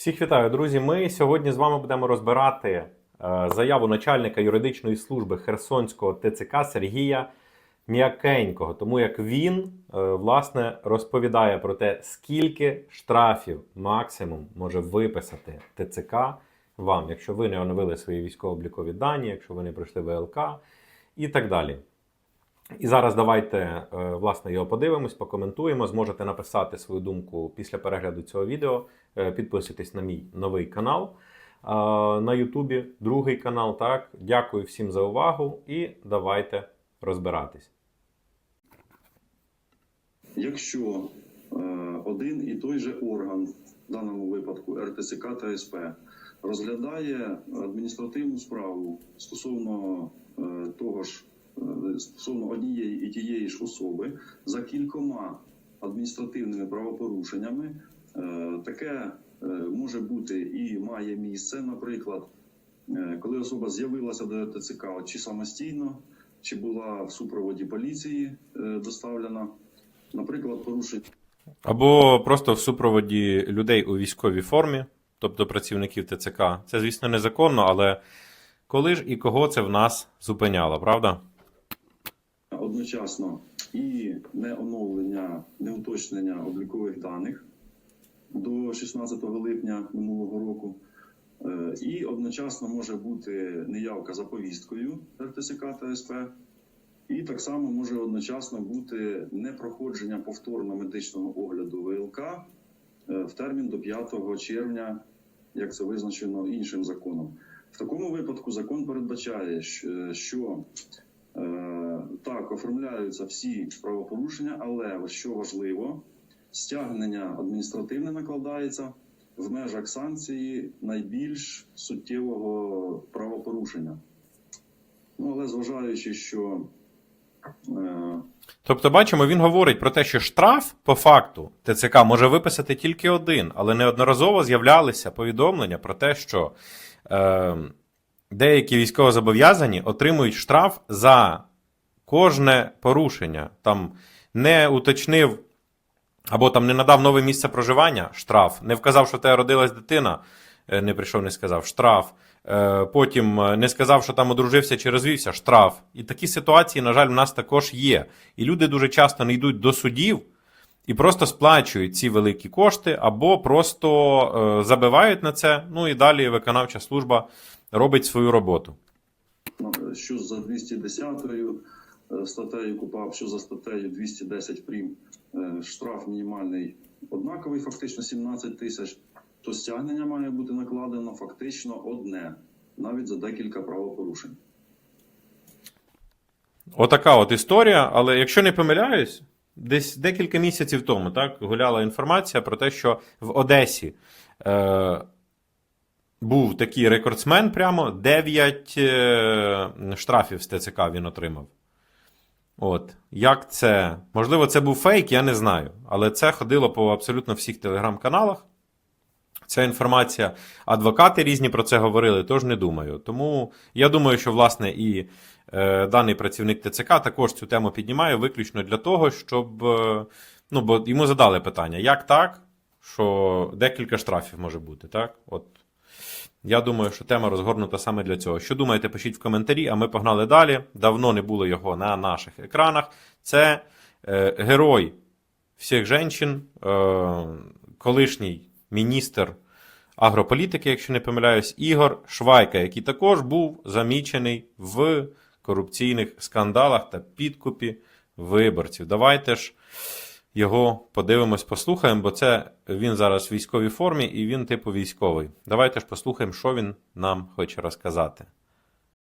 Всіх вітаю, друзі. Ми сьогодні з вами будемо розбирати е, заяву начальника юридичної служби Херсонського ТЦК Сергія М'якенького, тому як він е, власне розповідає про те, скільки штрафів максимум може виписати ТЦК вам, якщо ви не оновили свої військово-облікові дані, якщо ви не пройшли ВЛК і так далі. І зараз давайте е, власне його подивимось, покоментуємо. Зможете написати свою думку після перегляду цього відео. Е, Підписуйтесь на мій новий канал е, на Ютубі, другий канал. Так, дякую всім за увагу і давайте розбиратись. Якщо один і той же орган, в даному випадку РТСК та СП, розглядає адміністративну справу стосовно того ж стосовно однієї і тієї ж особи за кількома адміністративними правопорушеннями, е, таке е, може бути і має місце, наприклад, е, коли особа з'явилася до РТЦК от чи самостійно, чи була в супроводі поліції е, доставлена. Наприклад, порушення Або просто в супроводі людей у військовій формі, тобто працівників ТЦК. Це, звісно, незаконно, але коли ж і кого це в нас зупиняло, правда? Одночасно і не оновлення, не уточнення облікових даних до 16 липня минулого року. Е, І одночасно може бути неявка за повісткою РТСК та СП. І так само може одночасно бути непроходження повторно медичного огляду ВЛК е, в термін до 5 червня, як це визначено іншим законом. В такому випадку закон передбачає, що е, так оформляються всі правопорушення, але що важливо, стягнення адміністративне накладається в межах санкції найбільш суттєвого правопорушення. Ну але зважаючи, що е, Тобто, бачимо, він говорить про те, що штраф по факту ТЦК може виписати тільки один, але неодноразово з'являлися повідомлення про те, що е, деякі військовозобов'язані отримують штраф за кожне порушення. Там не уточнив або там не надав нове місце проживання штраф, не вказав, що тебе родилась дитина, е, не прийшов, не сказав штраф. Е, Потім е, не сказав, що там одружився чи розвівся, штраф. І такі ситуації, на жаль, в нас також є. І люди дуже часто не йдуть до судів і просто сплачують ці великі кошти, або просто забивають на це. Ну і далі виконавча служба робить свою роботу. Ну, що за 210 е, статтею КУПАП, що за статтею 210 прим. е, Штраф мінімальний однаковий, фактично 17 тисяч, то стягнення має бути накладено фактично одне, навіть за декілька правопорушень. Отака от історія, але якщо не помиляюсь, десь декілька місяців тому так, гуляла інформація про те, що в Одесі е, був такий рекордсмен прямо 9 е, штрафів з ТЦК він отримав. От. Як це? Можливо, це був фейк, я не знаю. Але це ходило по абсолютно всіх телеграм-каналах. Ця інформація, адвокати різні про це говорили, тож не думаю. Тому я думаю, що власне і е, даний працівник ТЦК також цю тему піднімає виключно для того, щоб. е, ну, бо йому задали питання, як так, що декілька штрафів може бути, так? От. Я думаю, що тема розгорнута саме для цього. Що думаєте, пишіть в коментарі, а ми погнали далі. Давно не було його на наших екранах. Це е, герой всіх жінчин, е, колишній міністр агрополітики, якщо не помиляюсь, Ігор Швайка, який також був замічений в корупційних скандалах та підкупі виборців. Давайте ж його подивимось, послухаємо, бо це він зараз в військовій формі і він типу військовий. Давайте ж послухаємо, що він нам хоче розказати.